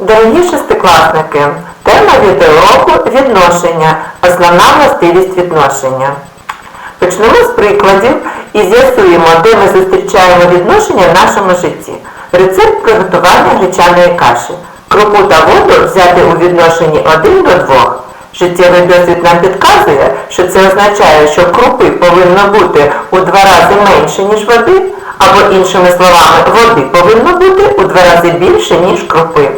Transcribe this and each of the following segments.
Дорогі шестикласники, тема відеоуроку відношення, основна властивість відношення. Почнемо з прикладів і з'ясуємо, де ми зустрічаємо відношення в нашому житті. Рецепт приготування гречаної каші. Крупу та воду взяти у відношенні 1 до 2. Життєвий досвід нам підказує, що це означає, що крупи повинно бути у два рази менше, ніж води, або іншими словами, води повинно бути у два рази більше, ніж крупи.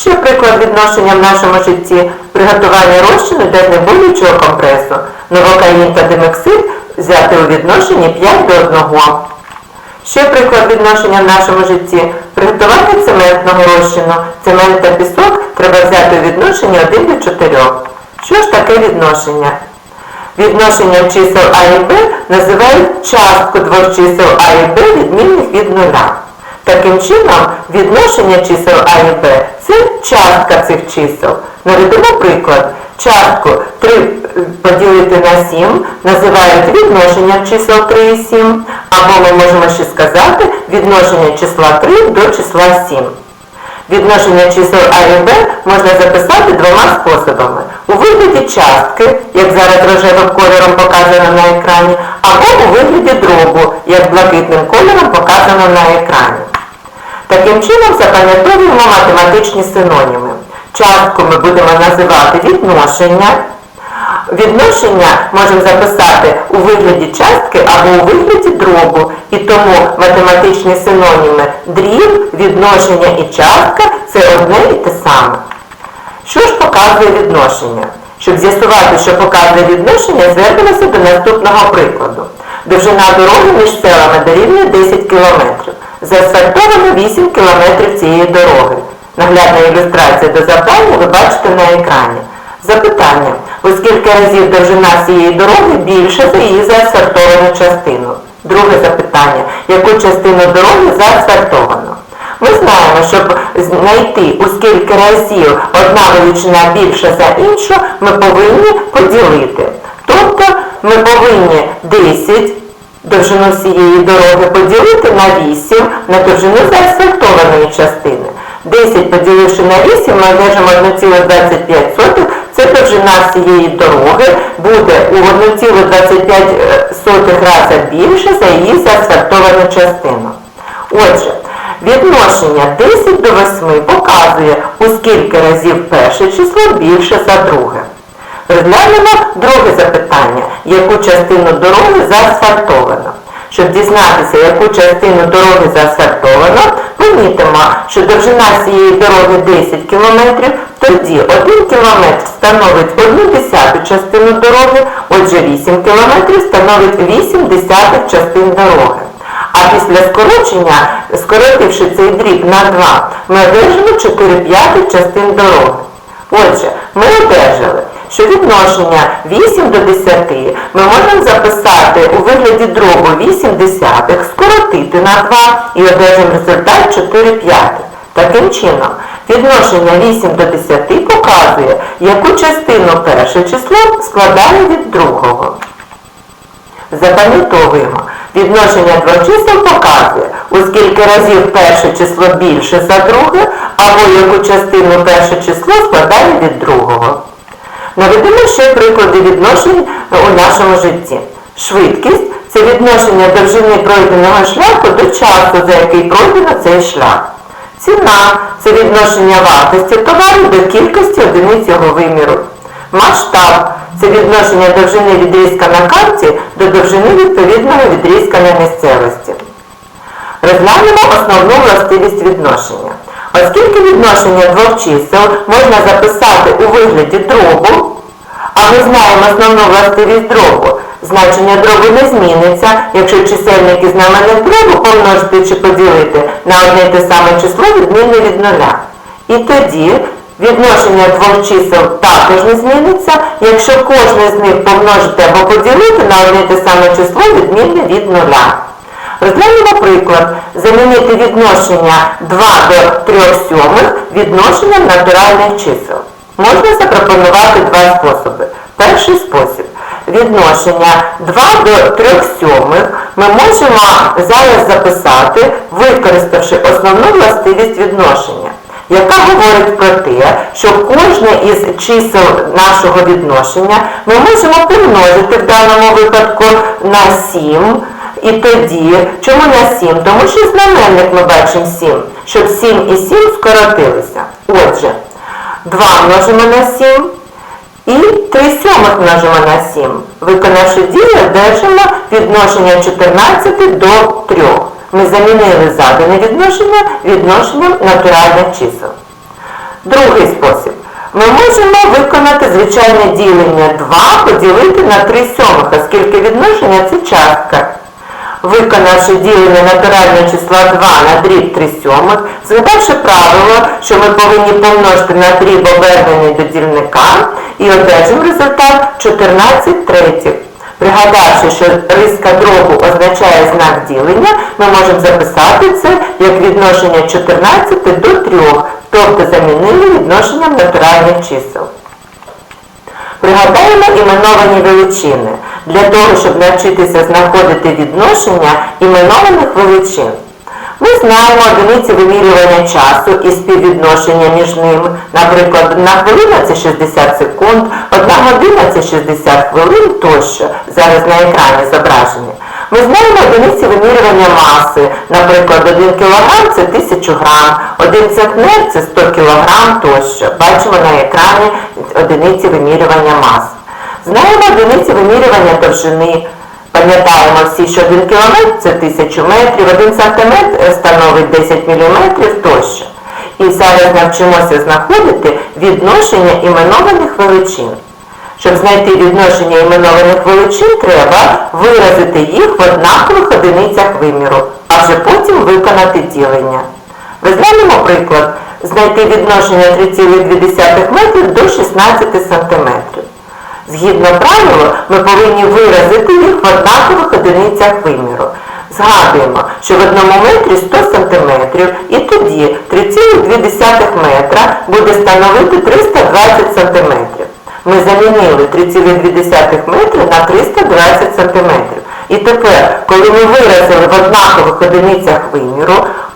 Ще приклад відношення в нашому житті приготування розчину для знеболюючого компресу. Новокаїн та демексид взяти у відношенні 5 до 1. Ще приклад відношення в нашому житті приготування цементного розчину. Цемент та пісок треба взяти у відношенні 1 до 4. Що ж таке відношення? Відношення чисел А і Б називають частку двох чисел А і Б відмінних від нуля. Таким чином, відношення чисел А і Б це частка цих чисел. Наведемо приклад. Частку 3 поділити на 7 називають відношення чисел 3 і 7, або ми можемо ще сказати відношення числа 3 до числа 7. Відношення чисел А і Б можна записати двома способами. У вигляді частки, як зараз рожевим кольором показано на екрані, або у вигляді дробу, як блакитним кольором показано на екрані. Таким чином запам'ятовуємо математичні синоніми. Частку ми будемо називати відношення. Відношення можемо записати у вигляді частки або у вигляді дробу. І тому математичні синоніми дріб, відношення і частка це одне і те саме. Що ж показує відношення? Щоб з'ясувати, що показує відношення, звернемося до наступного прикладу. Довжина дороги між селами дорівнює 10 км. Заасфальтовано 8 км цієї дороги. Наглядна ілюстрація до завдання ви бачите на екрані. Запитання. У скільки разів довжина цієї дороги більше за її заасфальтовану частину? Друге запитання. Яку частину дороги заасфальтовано? Ми знаємо, щоб знайти у скільки разів одна величина більша за іншу, ми повинні поділити. Тобто ми повинні 10 довжину всієї дороги поділити на 8 на довжину заасфальтованої частини. 10 поділивши на 8, ми одержимо 1,25. Це довжина всієї дороги буде у 1,25 рази більше за її заасфальтовану частину. Отже, відношення 10 до 8 показує, у скільки разів перше число більше за друге. Розглянемо друге запитання, яку частину дороги заасфальтовано. Щоб дізнатися, яку частину дороги заасфальтовано, помітимо, що довжина цієї дороги 10 км, тоді 1 км становить 1 десяту частину дороги, отже 8 км становить 8 десятих частин дороги. А після скорочення, скоротивши цей дріб на 2, ми одержимо 4 п'ятих частин дороги. Отже, ми одержали, що відношення 8 до 10 ми можемо записати у вигляді дробу 8 десятих, скоротити на 2 і одержимо результат 4 п'ятих. Таким чином, відношення 8 до 10 показує, яку частину перше число складає від другого. Запам'ятовуємо, відношення двох чисел показує, у скільки разів перше число більше за друге, або яку частину перше число складає від другого. Наведемо ще приклади відношень у нашому житті. Швидкість це відношення довжини пройденого шляху до часу, за який пройдено цей шлях. Ціна це відношення вартості товару до кількості одиниць його виміру. Масштаб це відношення довжини відрізка на карті до довжини відповідного відрізка на місцевості. Розглянемо основну властивість відношення. Оскільки відношення двох чисел можна записати у вигляді дробу, а ми знаємо основну властивість дробу, значення дробу не зміниться, якщо чисельник і знаменник дробу помножити чи поділити на одне те саме число відмінне від нуля. І тоді відношення двох чисел також не зміниться, якщо кожне з них помножити або поділити на одне те саме число відмінне від нуля. Розглянемо приклад. Замінити відношення 2 до 3 сьомих відношенням натуральних чисел. Можна запропонувати два способи. Перший спосіб. Відношення 2 до 3 сьомих ми можемо зараз записати, використавши основну властивість відношення. яка говорить про те, що кожне із чисел нашого відношення ми можемо помножити в даному випадку на 7. І тоді, чому на 7? Тому що знаменник ми бачимо 7, щоб 7 і 7 скоротилися. Отже, 2 множимо на 7 і 3 сьомих множимо на 7. Виконавши дію, одержимо відношення 14 до 3. Ми замінили задане відношення відношенням натуральних чисел. Другий спосіб. Ми можемо виконати звичайне ділення 2 поділити на 3 сьомих, оскільки відношення це частка. Виконавши ділення натурального числа 2 на дріб 3 сьомих, згадавши правило, що ми повинні помножити на дріб обернений до дільника і одержимо результат 14 третіх. Пригадавши, що риска дробу означає знак ділення, ми можемо записати це як відношення 14 до 3, тобто замінили відношенням натуральних чисел. Пригадаємо іменовані величини для того, щоб навчитися знаходити відношення іменованих величин. Ми знаємо одиниці вимірювання часу і співвідношення між ними. Наприклад, одна хвилина це 60 секунд, одна година це 60 хвилин тощо. Зараз на екрані зображені. Ми знаємо одиниці вимірювання маси. Наприклад, 1 кг це 1000 грам, 1 центнер це 100 кг тощо. Бачимо на екрані одиниці вимірювання мас. Знаємо одиниці вимірювання довжини. Пам'ятаємо всі, що 1 кілометр це 1000 метрів, 1 сантиметр становить 10 міліметрів тощо. І зараз навчимося знаходити відношення іменованих величин. Щоб знайти відношення іменованих величин, треба виразити їх в однакових одиницях виміру, а вже потім виконати ділення. Розглянемо приклад. Знайти відношення 3,2 метрів до 16 сантиметрів. Згідно правилу, ми повинні виразити їх в однакових одиницях виміру. Згадуємо, що в одному метрі 100 см і тоді 3,2 метра буде становити 320 см. Ми замінили 3,2 метри на 320 см. І тепер, коли ми виразили в однакових одиницях виміру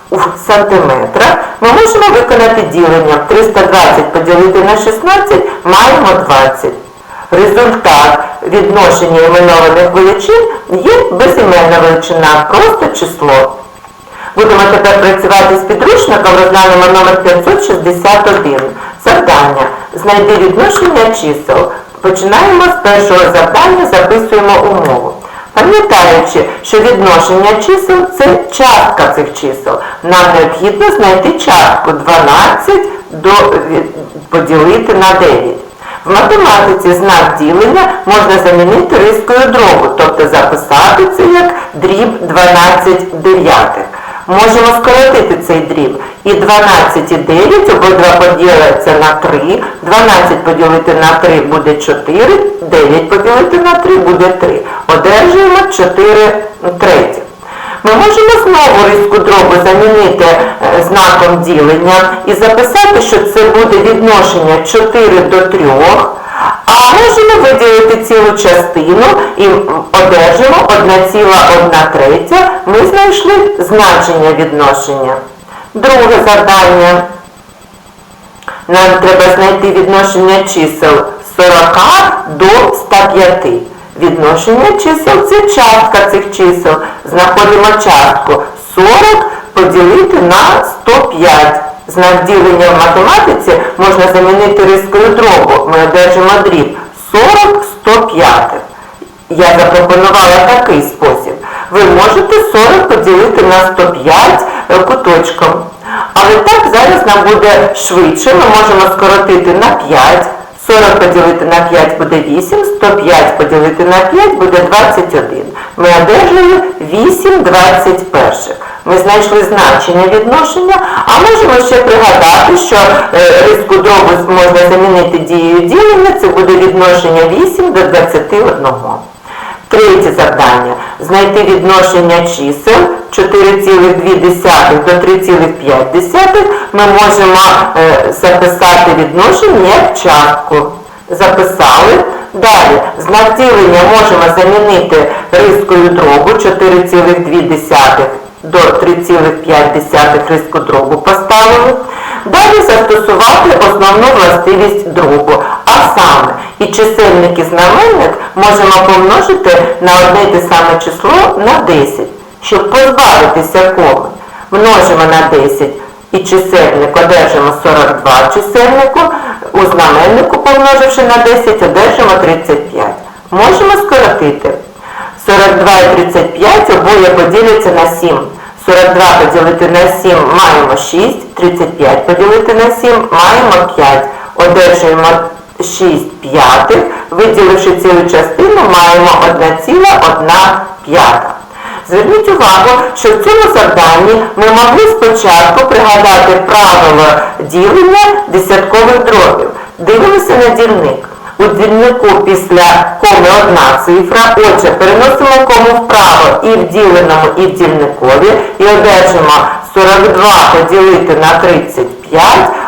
у сантиметрах, ми можемо виконати ділення 320 поділити на 16 маємо 20. Результат відношення іменованих величин є безіменна величина, просто число. Будемо тепер працювати з підручником, розглянемо номер 561. Завдання. Знайди відношення чисел. Починаємо з першого завдання, записуємо умову. Пам'ятаючи, що відношення чисел це частка цих чисел. Нам необхідно знайти частку 12 до, поділити на 9. В математиці знак ділення можна замінити рискою дробу, тобто записати це як дріб 12 дев'ятих. Можемо скоротити цей дріб. І 12 і 9 обидва поділяться на 3. 12 поділити на 3 буде 4, 9 поділити на 3 буде 3. Одержуємо 4 третіх. Ми можемо знову риску дробу замінити е, знаком ділення і записати, що це буде відношення 4 до 3, а можемо виділити цілу частину і одержимо 1,1 третя. Ми знайшли значення відношення. Друге завдання. Нам треба знайти відношення чисел 40 до 105. Відношення чисел це частка цих чисел. Знаходимо частку 40 поділити на 105. Знак ділення в математиці можна замінити рискою дробу. Ми одержимо дріб 40 105. Я запропонувала такий спосіб. Ви можете 40 поділити на 105 е, куточком. Але так зараз нам буде швидше. Ми можемо скоротити на 5. 40 поділити на 5 буде 8, 105 поділити на 5 буде 21. Ми одержали 8 21. Ми знайшли значення відношення, а можемо ще пригадати, що різку риску дробу можна замінити дією ділення, це буде відношення 8 до 21. Третє завдання. Знайти відношення чисел 4,2 до 3,5 ми можемо е, записати відношення як частку. Записали. Далі, знак ділення можемо замінити рискою дробу 4,2 до 3,5 риску дробу поставили. Далі застосувати основну властивість другу, а саме і чисельник і знаменник можемо помножити на одне те саме число на 10, щоб позбавитися коми. Множимо на 10 і чисельник одержимо 42 чисельнику, у знаменнику помноживши на 10 одержимо 35. Можемо скоротити. 42 і 35 обоє поділяться на 7. 42 поділити на 7 маємо 6, 35 поділити на 7 маємо 5. Одержуємо 6 п'ятих, виділивши цілу частину, маємо 1,1 п'ята. Зверніть увагу, що в цьому завданні ми могли спочатку пригадати правило ділення десяткових дробів. Дивимося на дільник. У дільнику після коми одна цифра, отже, переносимо кому вправо і в діленому, і в дільникові, і одержимо 42 поділити на 35,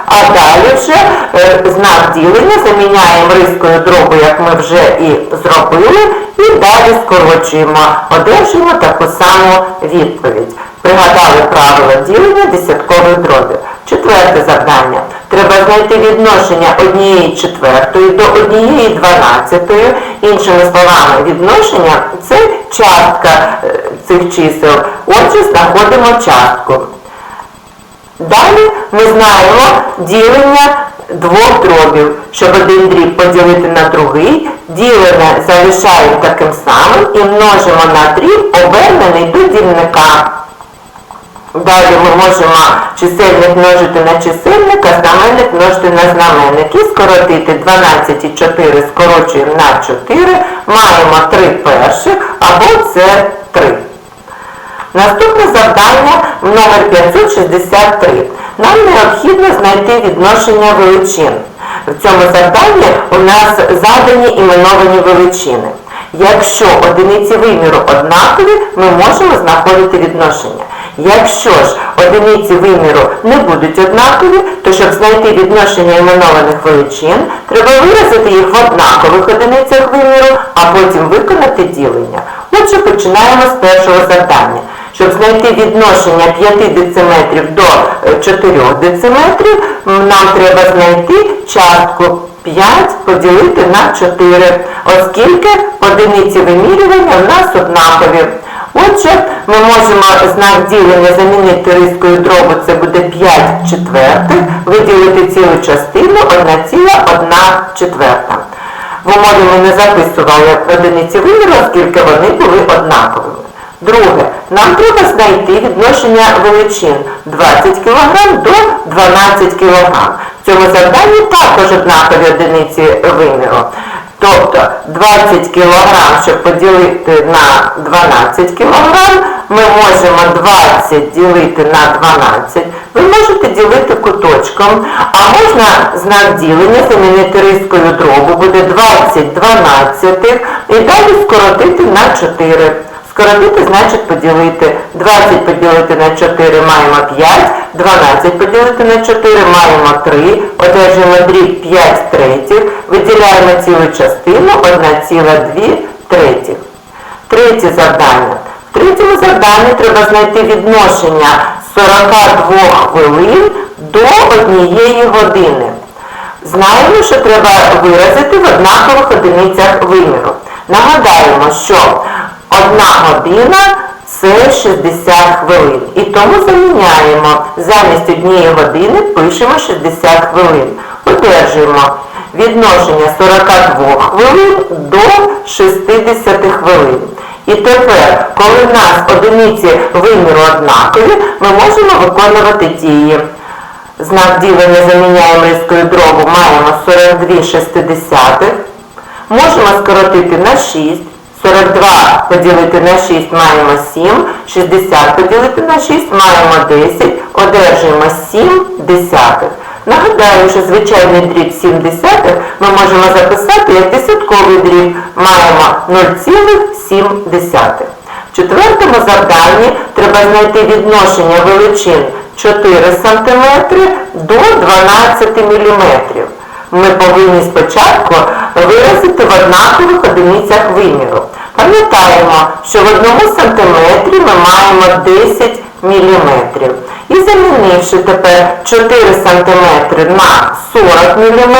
а далі вже е, знак ділення заміняємо рискою дробу, як ми вже і зробили, і далі скорочуємо, одержуємо таку саму відповідь. Пригадали правила ділення десяткових дробів. Четверте завдання. Треба знайти відношення однієї четвертої до однієї дванадцятої. Іншими словами, відношення це частка е, цих чисел. Отже, знаходимо частку. Далі ми знаємо ділення двох дробів. Щоб один дріб поділити на другий, ділене залишаємо таким самим і множимо на дріб, обернений до дільника. Далі ми можемо чисельник множити на чисельник, а знаменник множити на знаменник. І скоротити 12 і 4 скорочуємо на 4, маємо 3 перших, або це 3. Наступне завдання номер 563. Нам необхідно знайти відношення величин. В цьому завданні у нас задані іменовані величини. Якщо одиниці виміру однакові, ми можемо знаходити відношення. Якщо ж одиниці виміру не будуть однакові, то щоб знайти відношення іменованих величин, треба виразити їх в однакових одиницях виміру, а потім виконати ділення. Отже, починаємо з першого завдання. Щоб знайти відношення 5 дециметрів до е, 4 дециметрів, нам треба знайти частку 5 поділити на 4, оскільки одиниці вимірювання в нас однакові. Отже, ми можемо знак ділення замінити рискою дробу, це буде 5 четвертих, виділити цілу частину 1,1 четверта. В умові ми не записували одиниці виміру, оскільки вони були однаковими. Друге, нам треба знайти відношення величин 20 кг до 12 кг. В цьому завданні також однакові одиниці виміру. Тобто 20 кг, щоб поділити на 12 кг, ми можемо 20 ділити на 12. Ви можете ділити куточком, а можна знак ділення замінити рискою дробу, буде 20 12 і далі скоротити на 4. Скоротити значить поділити. 20 поділити на 4 маємо 5, 12 поділити на 4 маємо 3, одержуємо дріб 5 третіх, виділяємо цілу частину 1,2 третіх. Третє завдання. В третьому завданні треба знайти відношення 42 хвилин до однієї години. Знаємо, що треба виразити в однакових одиницях виміру. Нагадаємо, що одна година це 60 хвилин. І тому заміняємо замість однієї години пишемо 60 хвилин. Одержуємо відношення 42 хвилин до 60 хвилин. І тепер, коли в нас одиниці виміру однакові, ми можемо виконувати дії. Знак ділення заміняємо різкою дробу, маємо 42 шестидесятих. Можемо скоротити на 6. 42 поділити на 6 маємо 7, 60 поділити на 6 маємо 10, одержуємо 7 десятих. Нагадаю, що звичайний дріб 7 десятих ми можемо записати як десятковий дріб, маємо 0,7 десятих. В четвертому завданні треба знайти відношення величин 4 см до 12 мм. Ми повинні спочатку виразити в однакових одиницях виміру. Пам'ятаємо, що в одному сантиметрі ми маємо 10 мм. І замінивши тепер 4 см на 40 мм,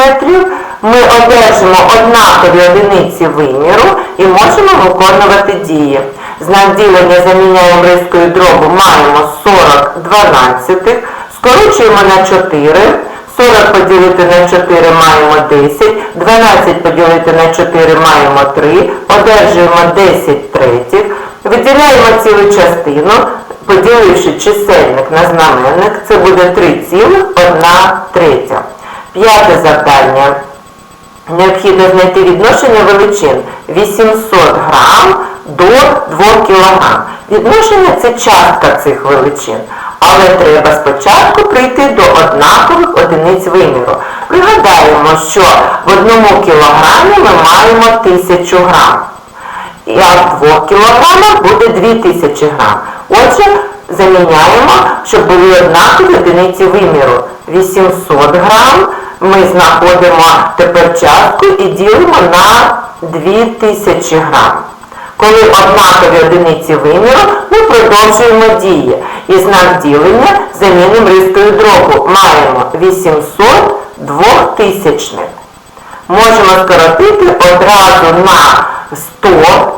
ми одержимо однакові одиниці виміру і можемо виконувати дії. Знак ділення заміняємо рискою дробу, маємо 40 дванадцятих, скорочуємо на 4, 40 поділити на 4 маємо 10, 12 поділити на 4 маємо 3, одержуємо 10 третіх, виділяємо цілу частину, поділивши чисельник на знаменник, це буде 3,1 третя. П'яте завдання. Необхідно знайти відношення величин 800 грам до 2 кг. Відношення це частка цих величин. Але треба спочатку прийти до однакових одиниць виміру. Пригадаємо, що в одному кілограмі ми маємо 1000 грам. І в 2 кілограмах буде 2000 грам. Отже, заміняємо, щоб були однакові одиниці виміру. 800 грам ми знаходимо тепер частку і ділимо на 2000 грам. Коли однакові одиниці виміру, ми продовжуємо дії. І знак ділення замінимо рискою дробу. Маємо 800 двохтисячних. Можемо скоротити одразу на 100,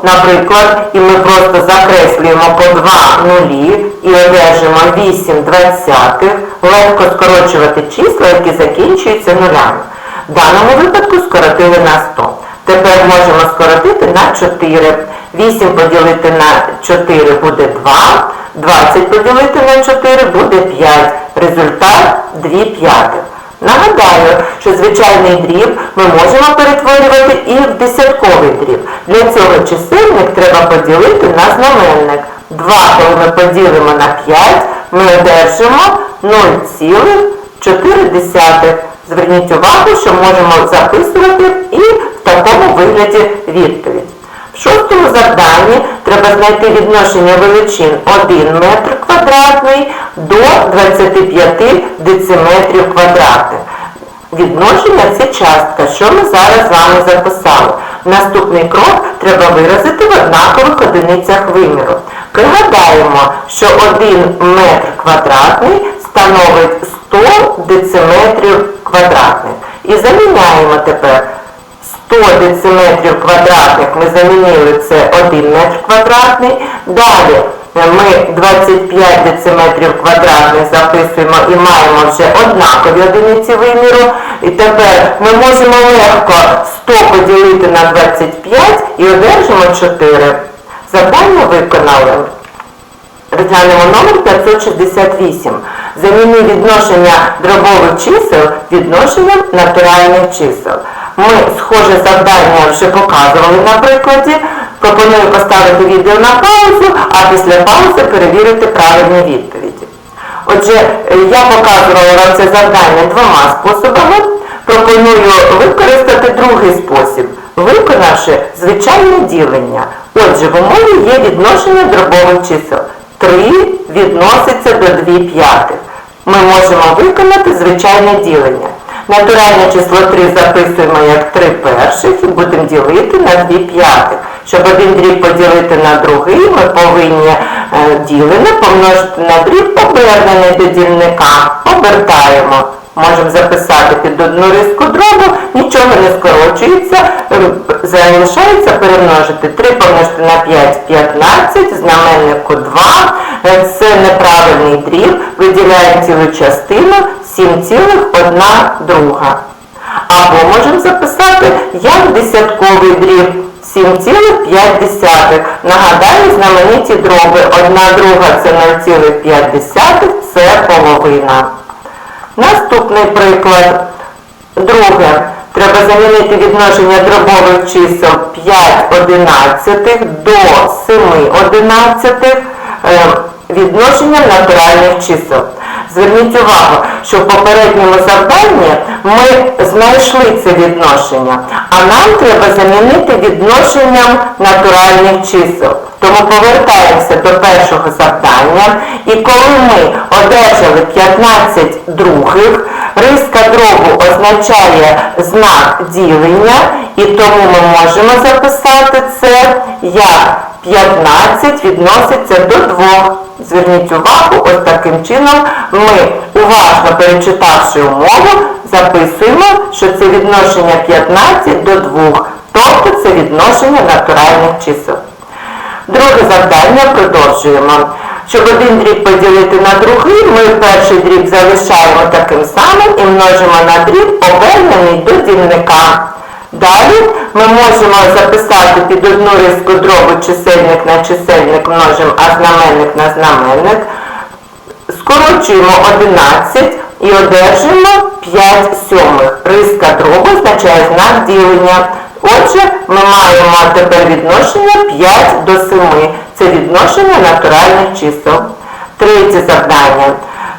наприклад, і ми просто закреслюємо по 2 нулі і одержимо 8 двадцятих. Легко скорочувати числа, які закінчуються нулями. В даному випадку скоротили на 100. Тепер можемо скоротити на 4. 8 поділити на 4 буде 2, 20 поділити на 4 буде 5. Результат 2 п'ятих. Нагадаю, що звичайний дріб ми можемо перетворювати і в десятковий дріб. Для цього чисельник треба поділити на знаменник. 2, коли ми поділимо на 5, ми одержимо 0,4. Зверніть увагу, що можемо записувати і в такому вигляді відповідь. В шостому завданні треба знайти відношення величин 1 метр квадратний до 25 дециметрів квадратних. Відношення це частка, що ми зараз з вами записали. Наступний крок треба виразити в однакових одиницях виміру. Пригадаємо, що 1 метр квадратний становить 100 дециметрів квадратних. І заміняємо тепер 100 дециметрів квадратних ми замінили це 1 метр квадратний. Далі ми 25 дециметрів квадратних записуємо і маємо вже однакові одиниці виміру. І тепер ми можемо легко 100 поділити на 25 і одержимо 4. Завдання виконали. Розглянемо номер 568. Заміни відношення дробових чисел відношенням натуральних чисел. Ми схоже завдання вже показували на прикладі. Пропоную поставити відео на паузу, а після паузи перевірити правильні відповіді. Отже, е, я показувала вам це завдання двома способами. Пропоную використати другий спосіб, виконавши звичайне ділення. Отже, в умові є відношення дробових чисел. 3 відноситься до 2 п'ятих. Ми можемо виконати звичайне ділення. Натуральне число 3 записуємо як 3 перших і будемо ділити на 2 п'ятих. Щоб один дріб поділити на другий, ми повинні е, ділене помножити на дріб обернений до дільника. Обертаємо. Можемо записати під одну риску дробу, нічого не скорочується, е, залишається перемножити 3 помножити на 5 15, знаменнику 2, Е, це неправильний дріб, виділяємо цілу частину 7,1 друга. Або можемо записати як десятковий дріб 7,5. Нагадаю, знамениті дроби 1 друга це 0,5, це половина. Наступний приклад. Друге. Треба замінити відношення дробових чисел 5 одинадцятих до 7 одинадцятих е, відношенням натуральних чисел. Зверніть увагу, що в попередньому завданні ми знайшли це відношення, а нам треба замінити відношенням натуральних чисел. Тому повертаємося до першого завдання, і коли ми одержали 15 других, риска дробу означає знак ділення, і тому ми можемо записати це як 15 відноситься до 2. Зверніть увагу, ось таким чином ми, уважно перечитавши умову, записуємо, що це відношення 15 до 2, тобто це відношення натуральних чисел. Друге завдання продовжуємо. Щоб один дріб поділити на другий, ми перший дріб залишаємо таким самим і множимо на дріб, обернений до дільника. Далі ми можемо записати під одну риску дробу чисельник на чисельник множимо, а знаменник на знаменник. Скорочуємо 11 і одержимо 5 сьомих. Риска дробу означає знак ділення. Отже, ми маємо тепер відношення 5 до 7. Це відношення натуральних чисел. Третє завдання.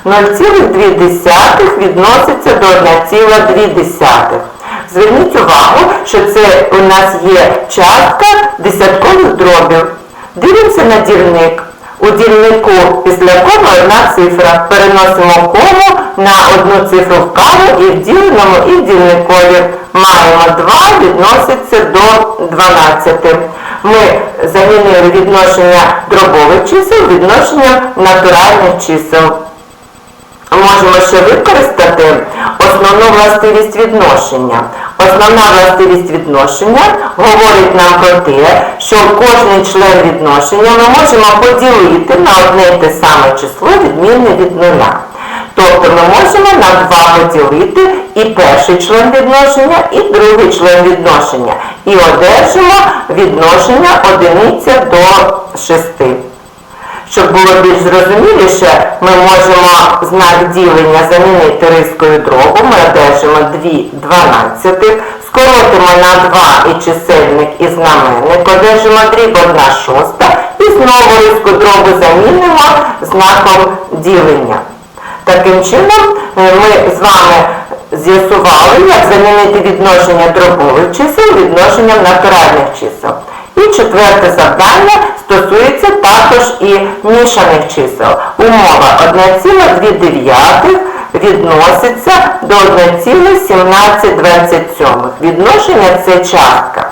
0,2 відноситься до 1,2. Зверніть увагу, що це у нас є частка десяткових дробів. Дивимося на дільник. У дільнику після коми одна цифра. Переносимо кому на одну цифру вправо і в діленому, і в дільникові. Маємо 2 відноситься до 12. Ми замінили відношення дробових чисел відношенням натуральних чисел. Можемо ще використати основну властивість відношення. Основна властивість відношення говорить нам про те, що кожний член відношення ми можемо поділити на одне і те саме число відмінне від нуля. Тобто ми можемо на 2 поділити і перший член відношення, і другий член відношення. І одержимо відношення одиниця до 6. Щоб було більш зрозуміліше, ми можемо знак ділення замінити рискою дробу. Ми одержимо 2 дванадцятих, скоротимо на 2 і чисельник і знаменник, одержимо дріб 1 шоста і знову риску дробу замінимо знаком ділення. Таким чином е, ми з вами з'ясували, як замінити відношення дробових чисел відношенням натуральних чисел. І четверте завдання стосується також і мішаних чисел. Умова 1,2 відноситься до 1,1727. Відношення це частка.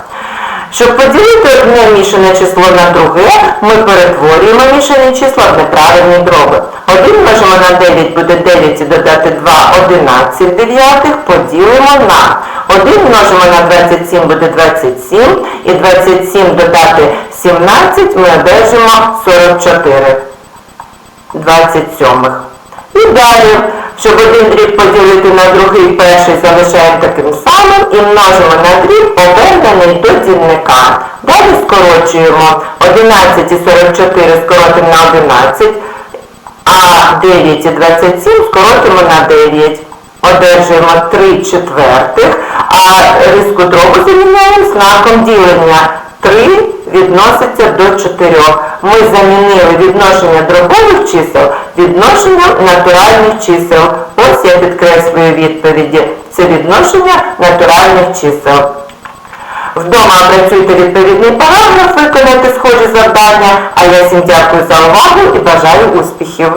Щоб поділити одне мішане число на друге, ми перетворюємо мішані числа в неправильні дроби. 1 множимо на 9 буде 9 і додати 2, 11 дев'ятих, поділимо на 1 множимо на 27 буде 27, і 27 додати 17 ми одержимо 44. 27. І далі, щоб один дріб поділити на другий, перший залишаємо таким самим і множимо на дріб, обернений до дільника. Далі скорочуємо 11 і 44 скоротимо на 11, а 9 і 27 скоротимо на 9. Одержуємо 3 четвертих, а риску дробу заміняємо знаком ділення. 3 відноситься до 4. Ми замінили відношення дробових чисел відношенням натуральних чисел. Ось я підкреслюю відповіді. Це відношення натуральних чисел. Вдома опрацюйте відповідний параграф, виконайте схожі завдання, а я всім дякую за увагу і бажаю успіхів.